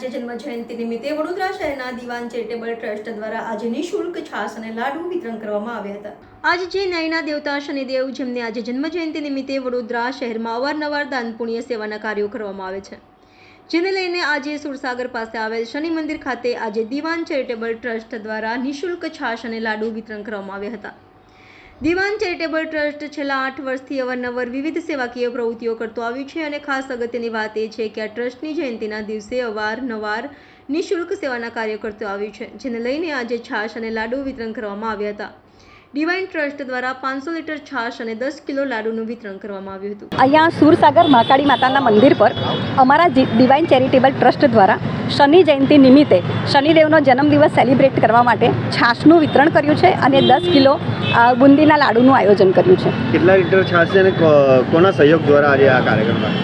જન્મ જયંતિ નિમિત્તે વડોદરા શહેરના દિવાન ચેરિટેબલ ટ્રસ્ટ દ્વારા આજે નિઃશુલ્ક છાસ અને લાડુ વિતરણ કરવામાં આવ્યા હતા. આજે જે ન્યાયના દેવતા શનિદેવ, જેમને આજે જન્મ જયંતિ નિમિત્તે વડોદરા શહેરમાં અવારનવાર દાન પુણ્ય સેવાના કાર્યો કરવામાં આવે છે. જેને લઈને આજે સુરસાગર પાસે આવેલ શનિ મંદિર ખાતે આજે દિવાન ચેરિટેબલ ટ્રસ્ટ દ્વારા નિઃશુલ્ક છાશ અને લાડુ વિતરણ કરવામાં આવ્યા હતા. દિવાન ચેરિટેબલ ટ્રસ્ટ છેલ્લા આઠ વર્ષથી અવારનવાર વિવિધ સેવાકીય પ્રવૃત્તિઓ કરતો આવ્યું છે અને ખાસ અગત્યની વાત એ છે કે આ ટ્રસ્ટની જયંતિના દિવસે અવારનવાર નિઃશુલ્ક સેવાના કાર્યો કરતો આવ્યું છે, જેને લઈને આજે છાશ અને લાડુ વિતરણ કરવામાં આવ્યા હતા. ડિવાઇન ટ્રસ્ટ દ્વારા પાંચસો લીટર છાશ અને દસ કિલો લાડુનું વિતરણ કરવામાં આવ્યું હતું. અહીંયા સુરસાગર મહાકાળી માતાના મંદિર પર અમારા ડિવાઇન ચેરિટેબલ ટ્રસ્ટ દ્વારા શનિ જયંતિ નિમિત્તે શનિદેવનો જન્મદિવસ સેલિબ્રેટ કરવા માટે છાશનું વિતરણ કર્યું છે અને દસ કિલો બુંદીના લાડુનું આયોજન કર્યું છે. કેટલા લીટર છાશ છે અને કોના સહયોગ દ્વારા આજે આ કાર્યક્રમમાં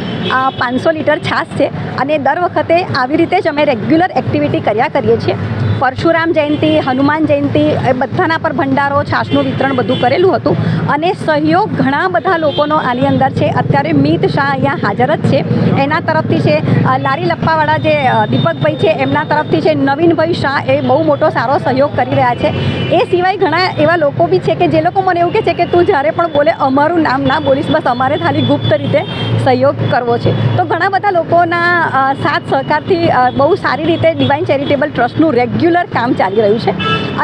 પાંચસો લીટર છાશ છે અને દર વખતે આવી રીતે જ અમે રેગ્યુલર એક્ટિવિટી કર્યા કરીએ છીએ. પરશુરામ જયંતિ હનુમાન જયંતિ એ બધાના પર ભંડારો છાશનું વિતરણ બધું કરેલું હતું અને સહયોગ ઘણા બધા લોકોનો આની અંદર છે. અત્યારે મિત શાહ અહીંયા હાજર જ છે. એના તરફથી છે લારી લપ્પાવાળા જે અ, દીપકભાઈ છે, એમના તરફથી છે, નવીનભાઈ શાહ એ બહુ મોટો સારો સહયોગ કરી રહ્યા છે. એ સિવાય ઘણા એવા લોકો બી છે કે જે લોકો મને એવું કહે છે કે તું જ્યારે પણ બોલે, અમારું નામ ના બોલીશ, બસ અમારે ખાલી ગુપ્ત રીતે સહયોગ કરવો છે. તો ઘણા બધા લોકોના સાથ સહકારથી બહુ સારી રીતે ડિવાઇન ચેરિટેબલ ટ્રસ્ટનું રેગ્યુલર કામ ચાલી રહ્યું છે.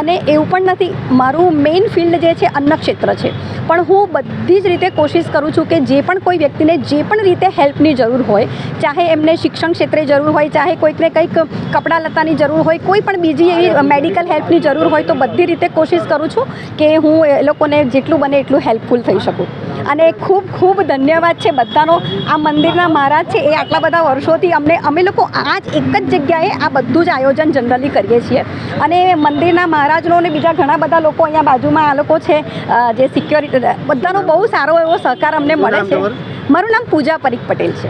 અને એવું પણ નથી, મારું મેઇન ફિલ્ડ જે છે અન્ન ક્ષેત્ર છે. પણ હું બધી જ રીતે કોશિશ કરું છું કે જે પણ કોઈ વ્યક્તિને જે પણ રીતે હેલ્પની જરૂર હોય, ચાહે એમને શિક્ષણ ક્ષેત્રે જરૂર હોય, ચાહે કોઈકને કંઈક કપડાં લત્તાની જરૂર હોય કોઈ પણ બીજી એવી મેડિકલ હેલ્પની જરૂર હોય તો બધી રીતે કોશિશ કરું છું કે હું એ લોકોને જેટલું બને એટલું હેલ્પફુલ થઈ શકું. અને ખૂબ ખૂબ ધન્યવાદ છે બધાનો. આ મંદિરના મહારાજ છે એ આટલા બધા વર્ષોથી અમને અમે લોકો આ જ એક જ જગ્યાએ આ બધું જ આયોજન જનરલી કરીએ છીએ. અને મંદિરના મહારાજનો અને બીજા ઘણા બધા લોકો અહીંયા બાજુમાં આ લોકો છે જે સિક્યોરિટી બધાનો બહુ સારો એવો સહકાર અમને મળે છે. મારું નામ પૂજા પરીખ પટેલ છે.